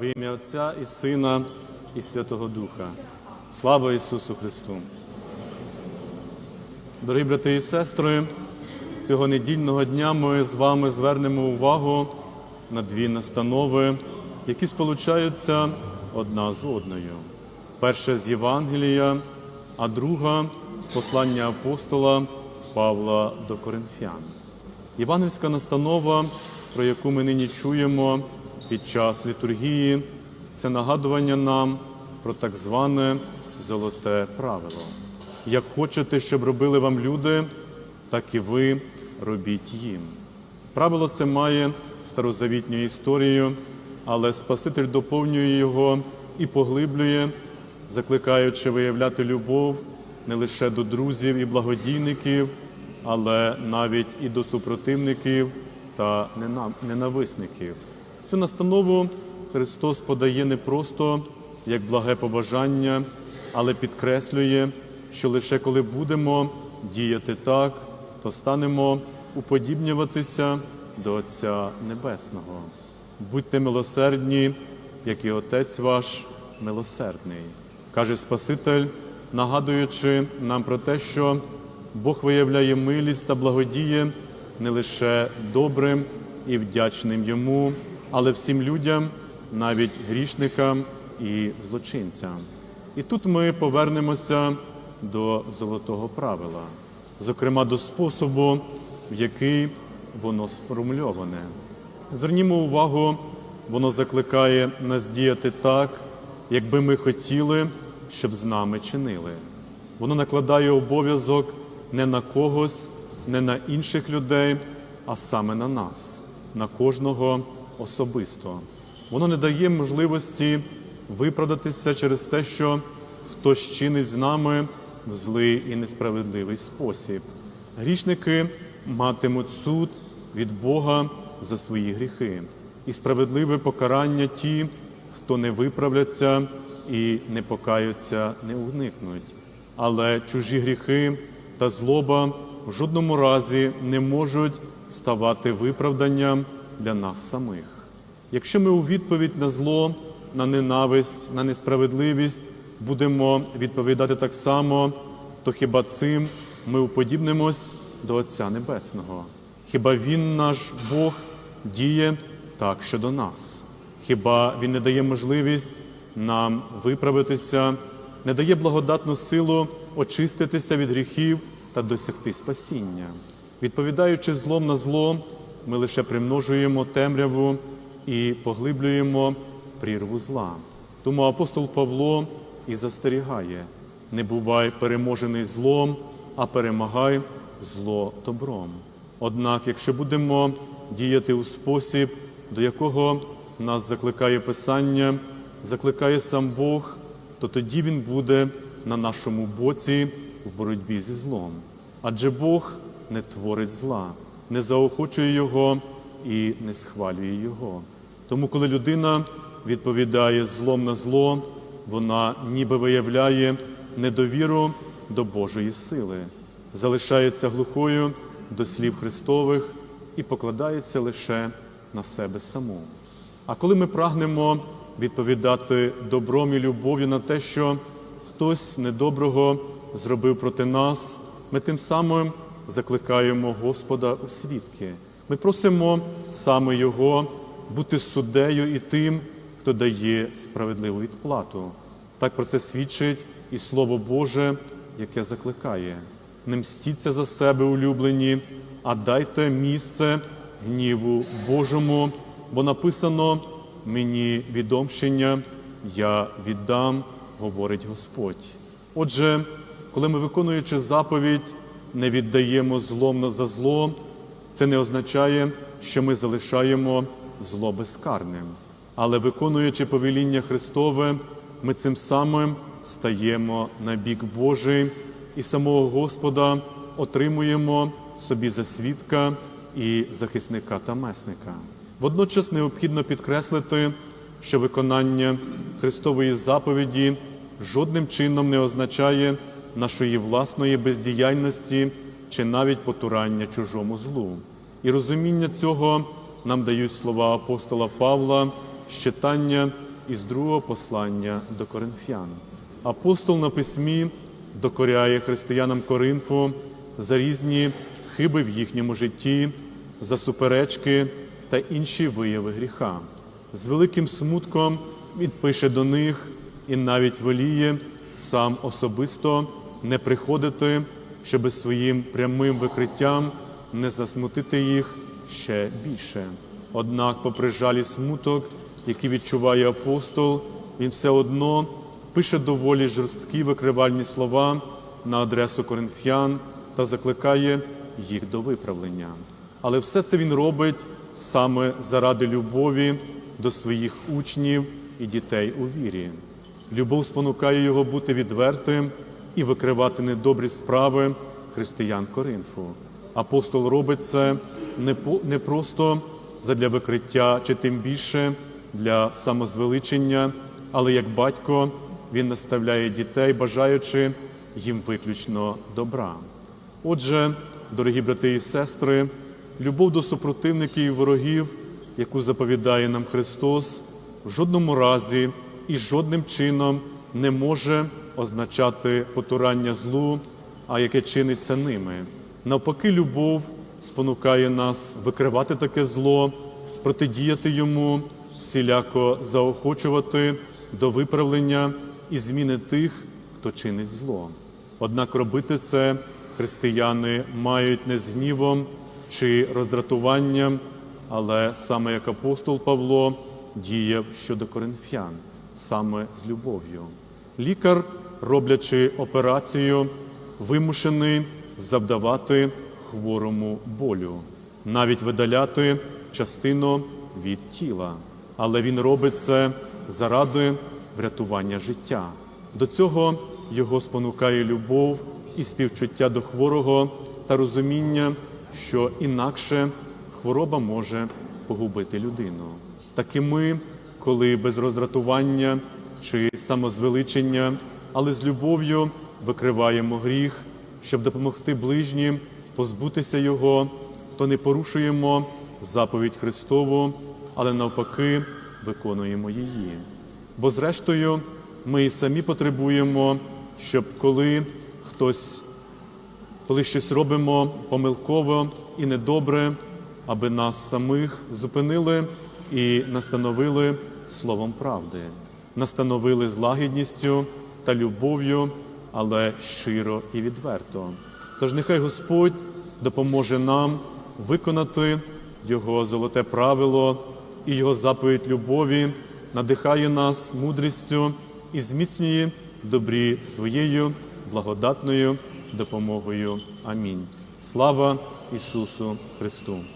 В ім'я Отця і Сина, і Святого Духа. Слава Ісусу Христу! Дорогі брати і сестри, цього недільного дня ми з вами звернемо увагу на дві настанови, які сполучаються одна з одною. Перша з Євангелія, а друга з послання апостола Павла до Коринфян. Євангельська настанова, про яку ми нині чуємо під час літургії, це нагадування нам про так зване золоте правило. Як хочете, щоб робили вам люди, так і ви робіть їм. Правило це має старозавітню історію, але Спаситель доповнює його і поглиблює, закликаючи виявляти любов не лише до друзів і благодійників, але навіть і до супротивників та ненависників. Цю настанову Христос подає не просто як благе побажання, але підкреслює, що лише коли будемо діяти так, то станемо уподібнюватися до Отця Небесного. Будьте милосердні, як і Отець ваш милосердний, каже Спаситель, нагадуючи нам про те, що Бог виявляє милість та благодіє не лише добрим і вдячним йому, але всім людям, навіть грішникам і злочинцям. І тут ми повернемося до золотого правила, зокрема до способу, в який воно сформульоване. Звернімо увагу, воно закликає нас діяти так, якби ми хотіли, щоб з нами чинили. Воно накладає обов'язок не на когось, не на інших людей, а саме на нас, на кожного особисто. Воно не дає можливості виправдатися через те, що хтось чинить з нами в злий і несправедливий спосіб. Грішники матимуть суд від Бога за свої гріхи і справедливе покарання ті, хто не виправляться і не покаються, не уникнуть. Але чужі гріхи та злоба в жодному разі не можуть ставати виправданням для нас самих. Якщо ми у відповідь на зло, на ненависть, на несправедливість будемо відповідати так само, то хіба цим ми уподібнимось до Отця Небесного? Хіба Він, наш Бог, діє так щодо нас? Хіба Він не дає можливість нам виправитися, не дає благодатну силу очиститися від гріхів та досягти спасіння? Відповідаючи злом на зло, ми лише примножуємо темряву і поглиблюємо прірву зла. Тому апостол Павло і застерігає: не бувай переможений злом, а перемагай зло добром. Однак, якщо будемо діяти у спосіб, до якого нас закликає Писання, закликає сам Бог, то тоді Він буде на нашому боці в боротьбі зі злом. Адже Бог не творить зла, не заохочує його і не схвалює його. Тому, коли людина відповідає злом на зло, вона ніби виявляє недовіру до Божої сили, залишається глухою до слів Христових і покладається лише на себе саму. А коли ми прагнемо відповідати добром і любов'ю на те, що хтось недоброго зробив проти нас, ми тим самим закликаємо Господа у свідки. Ми просимо саме Його бути суддею і тим, хто дає справедливу відплату. Так про це свідчить і Слово Боже, яке закликає. Не мстіться за себе, улюблені, а дайте місце гніву Божому, бо написано мені відомщення, я віддам, говорить Господь. Отже, коли ми, виконуючи заповідь, не віддаємо зломно за зло, це не означає, що ми залишаємо зло безкарним. Але виконуючи повеління Христове, ми цим самим стаємо на бік Божий і самого Господа отримуємо собі за свідка і захисника та месника. Водночас необхідно підкреслити, що виконання Христової заповіді жодним чином не означає нашої власної бездіяльності чи навіть потурання чужому злу. І розуміння цього нам дають слова апостола Павла з із другого послання до коринфян. Апостол на письмі докоряє християнам Коринфу за різні хиби в їхньому житті, за суперечки та інші вияви гріха. З великим смутком він пише до них і навіть воліє сам особисто не приходити, щоби своїм прямим викриттям не засмутити їх ще більше. Однак, попри жалі смуток, який відчуває апостол, він все одно пише доволі жорсткі викривальні слова на адресу коринфян та закликає їх до виправлення. Але все це він робить саме заради любові до своїх учнів і дітей у вірі. Любов спонукає його бути відвертим і викривати недобрі справи християн Коринфу. Апостол робить це не, по, не просто задля викриття, чи тим більше для самозвеличення, але як батько він наставляє дітей, бажаючи їм виключно добра. Отже, дорогі брати і сестри, любов до супротивників і ворогів, яку заповідає нам Христос, в жодному разі і жодним чином не може означати потурання злу, а яке чиниться ними. Навпаки, любов спонукає нас викривати таке зло, протидіяти йому, всіляко заохочувати до виправлення і зміни тих, хто чинить зло. Однак робити це християни мають не з гнівом чи роздратуванням, але саме як апостол Павло діяв щодо коринфян, саме з любов'ю. Лікар, роблячи операцію, вимушений завдавати хворому болю, навіть видаляти частину від тіла. Але він робить це заради врятування життя. До цього його спонукає любов і співчуття до хворого та розуміння, що інакше хвороба може погубити людину. Так і ми, коли без роздратування чи самозвеличення, але з любов'ю викриваємо гріх, щоб допомогти ближнім позбутися його, то не порушуємо заповідь Христову, але навпаки виконуємо її. Бо, зрештою, ми і самі потребуємо, щоб коли хтось, коли щось робимо помилково і недобре, аби нас самих зупинили і настановили словом правди, настановили з лагідністю та любов'ю, але щиро і відверто. Тож нехай Господь допоможе нам виконати Його золоте правило і Його заповідь любові, надихає нас мудрістю і зміцнює добрі своєю благодатною допомогою. Амінь. Слава Ісусу Христу!